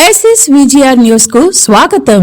SS VGR news కు స్వాగతం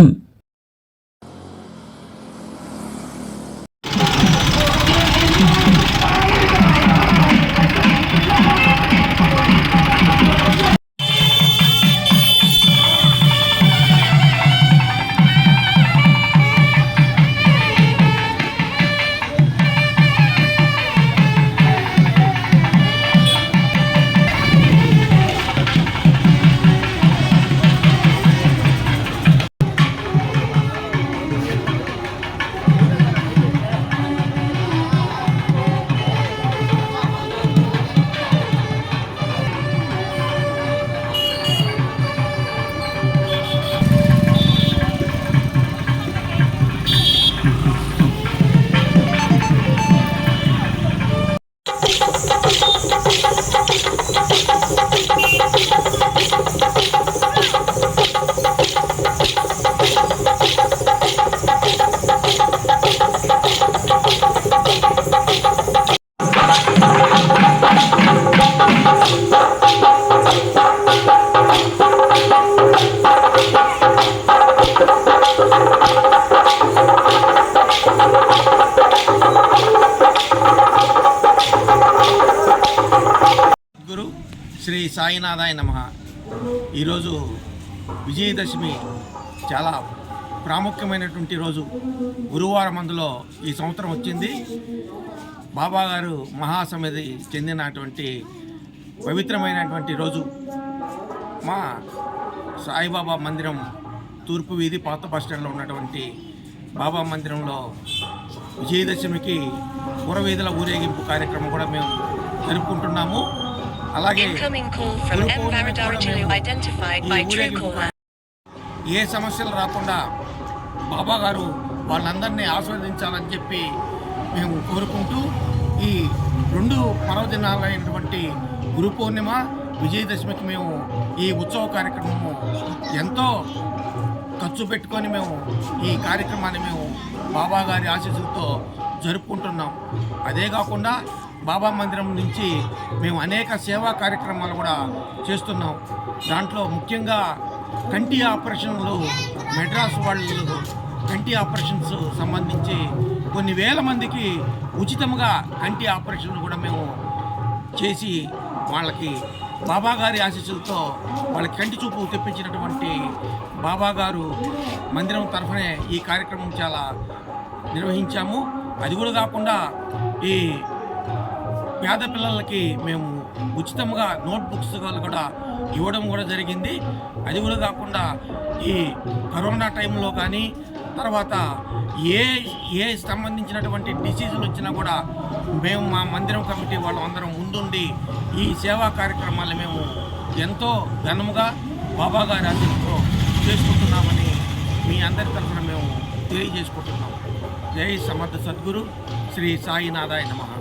గురు శ్రీ సాయినాథాయ నమ. ఈరోజు విజయదశమి చాలా ప్రాముఖ్యమైనటువంటి రోజు. గురువారం అందులో ఈ సంవత్సరం వచ్చింది. బాబాగారు మహాసమితి చెందినటువంటి పవిత్రమైనటువంటి రోజు. మా సాయిబాబా మందిరం తూర్పు వీధి పాత బస్ స్టాండ్లో ఉన్నటువంటి బాబా మందిరంలో విజయదశమికి పురవీధుల ఊరేగింపు కార్యక్రమం కూడా మేము జరుపుకుంటున్నాము. అలాగే. ఏ సమస్యలు రాకుండా బాబా గారు వాళ్ళందరినీ ఆస్వాదించాలని చెప్పి మేము కోరుకుంటూ ఈ రెండు పర్వదినాలైనటువంటి గురు పౌర్ణిమ విజయదశమికి మేము ఈ ఉత్సవ కార్యక్రమము ఎంతో ఖర్చు పెట్టుకొని మేము ఈ కార్యక్రమాన్ని మేము బాబా గారి ఆశీస్సులతో జరుపుకుంటున్నాం. అదే కాకుండా బాబా మందిరం నుంచి మేము అనేక సేవా కార్యక్రమాలు కూడా చేస్తున్నాం. దాంట్లో ముఖ్యంగా కంటి ఆపరేషన్లు మెడ్రాస్ వాళ్ళు కంటి ఆపరేషన్స్ సంబంధించి కొన్ని వేల మందికి ఉచితంగా కంటి ఆపరేషన్లు కూడా మేము చేసి వాళ్ళకి బాబాగారి ఆశీస్సులతో వాళ్ళకి కంటి చూపు తెప్పించినటువంటి బాబాగారు మందిరం తరఫునే ఈ కార్యక్రమం చాలా నిర్వహించాము. అది కూడా కాకుండా ఈ పేద పిల్లలకి మేము ఉచితంగా నోట్ పుస్తకాలు కూడా ఇవ్వడం కూడా జరిగింది. అది కూడా కాకుండా ఈ కరోనా టైంలో కానీ తర్వాత ఏ ఏ సంబంధించినటువంటి డిసీజులు వచ్చినా కూడా మేము మా మందిరం కమిటీ వాళ్ళందరం ముందుండి ఈ సేవా కార్యక్రమాలు మేము ఎంతో ఘనముగా బాబా గారి ఆశీస్సుతో చేసుకుంటున్నామని మీ అందరి తరఫున మేము తెలియజేసుకుంటున్నాం. జై సమర్థ సద్గురు. శ్రీ సాయినాథాయ నమః.